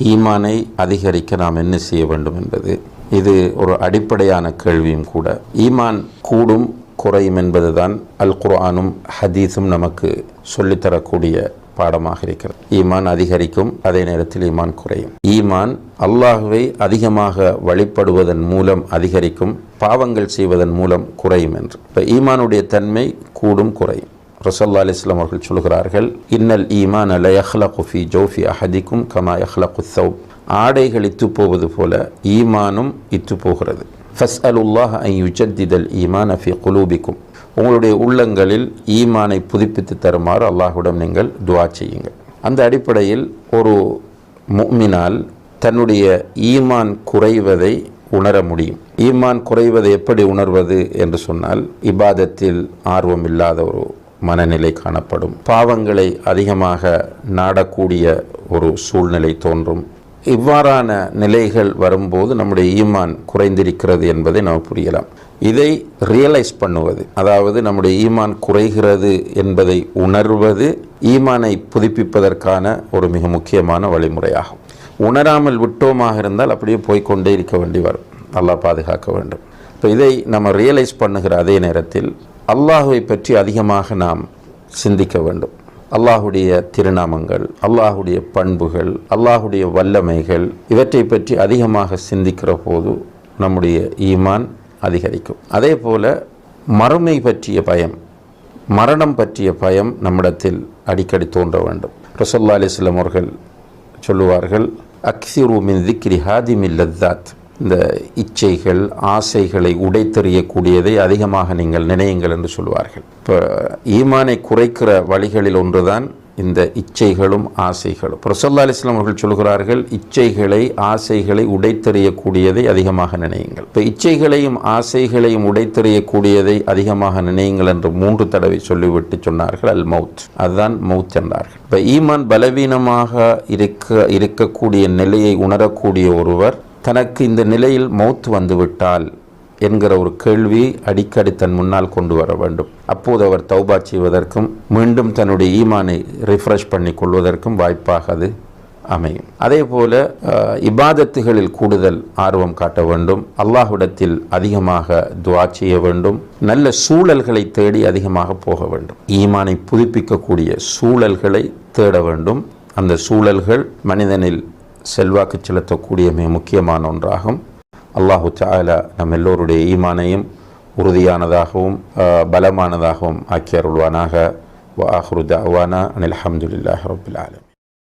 ஈமானை அதிகரிக்க நாம் என்ன செய்ய வேண்டும் என்பது இது ஒரு அடிப்படையான கேள்வியும் கூட. ஈமான் கூடும் குறையும் என்பதுதான் அல் குர்ஆனும் ஹதீஸும் நமக்கு சொல்லித்தரக்கூடிய பாடமாக இருக்கிறது. ஈமான் அதிகரிக்கும் அதே நேரத்தில் ஈமான் குறையும். ஈமான் அல்லாஹுவை அதிகமாக வழிபடுவதன் மூலம் அதிகரிக்கும் பாவங்கள் செய்வதன் மூலம் குறையும் என்று. இப்போ ஈமானுடைய தன்மை கூடும் குறையும். ரசல்லா அலிஸ்லாம் அவர்கள் சொல்கிறார்கள் இன்னல் ஈமான் அல யஹ்லகு ஃபி ஜோஃபி அஹதிக்கும் கமா யஹ்லகு சௌப் ஆடைகள் இத்து போவது போல ஈமானும் இத்து போகிறது. ஃபஸ் அலுல்லாஹ் ஐ யுஜத்திதல் ஈமான் அஃபி குலூபிக்கும். உங்களுடைய உள்ளங்களில் ஈமானை புதுப்பித்து தருமாறு அல்லாஹ்விடம் நீங்கள் துவா செய்யுங்கள். அந்த அடிப்படையில் ஒரு முக்மினால் தன்னுடைய ஈமான் குறைவதை உணர முடியும். ஈமான் குறைவதை எப்படி உணர்வது என்று சொன்னால் இபாதத்தில் ஆர்வம் இல்லாத ஒரு மனநிலை காணப்படும். பாவங்களை அதிகமாக நாடக்கூடிய ஒரு சூழ்நிலை தோன்றும். இவ்வாறான நிலைகள் வரும்போது நம்முடைய ஈமான் குறைந்திருக்கிறது என்பதை நாம் புரியலாம். இதை ரியலைஸ் பண்ணுவது அதாவது நம்முடைய ஈமான் குறைகிறது என்பதை உணர்வது ஈமானை புதுப்பிப்பதற்கான ஒரு மிக முக்கியமான வழிமுறையாகும். உணராமல் விட்டோமாக இருந்தால் அப்படியே போய்க்கொண்டே இருக்க வேண்டி வரும். நல்லா பாதுகாக்க வேண்டும். இப்போ இதை நம்ம ரியலைஸ் பண்ணுகிற அதே நேரத்தில் அல்லாஹுவை பற்றி அதிகமாக நாம் சிந்திக்க வேண்டும். அல்லாஹுடைய திருநாமங்கள் அல்லாஹுடைய பண்புகள் அல்லாஹுடைய வல்லமைகள் இவற்றை பற்றி அதிகமாக சிந்திக்கிற போது நம்முடைய ஈமான் அதிகரிக்கும். அதே போல மறுமை பற்றிய பயம் மரணம் பற்றிய பயம் நம்மிடத்தில் அடிக்கடி தோன்ற வேண்டும். ரசல்லா அலிஸ்லம் அவர்கள் சொல்லுவார்கள் அக்சிரு மின் திக்ரி ஹாதிமில் லத்தாத் இந்த இச்சைகள் ஆசைகளை உடைத்தெறியக்கூடியதை அதிகமாக நீங்கள் நினையுங்கள் என்று சொல்வார்கள். இப்போ ஈமானை குறைக்கிற வழிகளில் ஒன்றுதான் இந்த இச்சைகளும் ஆசைகளும். பிரசல்லா அலிஸ்லாம் அவர்கள் சொல்கிறார்கள் இச்சைகளை ஆசைகளை உடைத்தெறியக்கூடியதை அதிகமாக நினையுங்கள். இப்போ இச்சைகளையும் ஆசைகளையும் உடைத்தெறியக்கூடியதை அதிகமாக நினையுங்கள் என்று மூன்று தடவை சொல்லிவிட்டு சொன்னார்கள் அல் மவுத் அதுதான் மவுத் என்றார்கள். இப்போ ஈமான் பலவீனமாக இருக்க இருக்கக்கூடிய நிலையை உணரக்கூடிய ஒருவர் தனக்கு இந்த நிலையில் மௌத் வந்துவிட்டால் என்கிற ஒரு கேள்வி அடிக்கடி தன் முன்னால் கொண்டு வர வேண்டும். அப்போது அவர் தௌபா செய்வதற்கும் மீண்டும் தன்னுடைய ஈமானை ரிஃப்ரெஷ் பண்ணி கொள்வதற்கும் வாய்ப்பாக அது அமையும். அதே போல இபாதத்துகளில் கூடுதல் ஆர்வம் காட்ட வேண்டும். அல்லாஹ்விடத்தில் அதிகமாக துவா செய்ய வேண்டும். நல்ல சூழல்களை தேடி அதிகமாக போக வேண்டும். ஈமானை புதுப்பிக்கக்கூடிய சூழல்களை தேட வேண்டும். அந்த சூழல்கள் மனிதனில் செல்வாக்கு செலுத்தக்கூடிய மிக முக்கியமான ஒன்றாகும். அல்லாஹு சாலா நம் எல்லோருடைய ஈமானையும் உறுதியானதாகவும் பலமானதாகவும் ஆக்கி அருள்வானாக. வ ஆஹ்ரு அனில் அஹமதுல்லாஹ் ரபுல் ஆலம்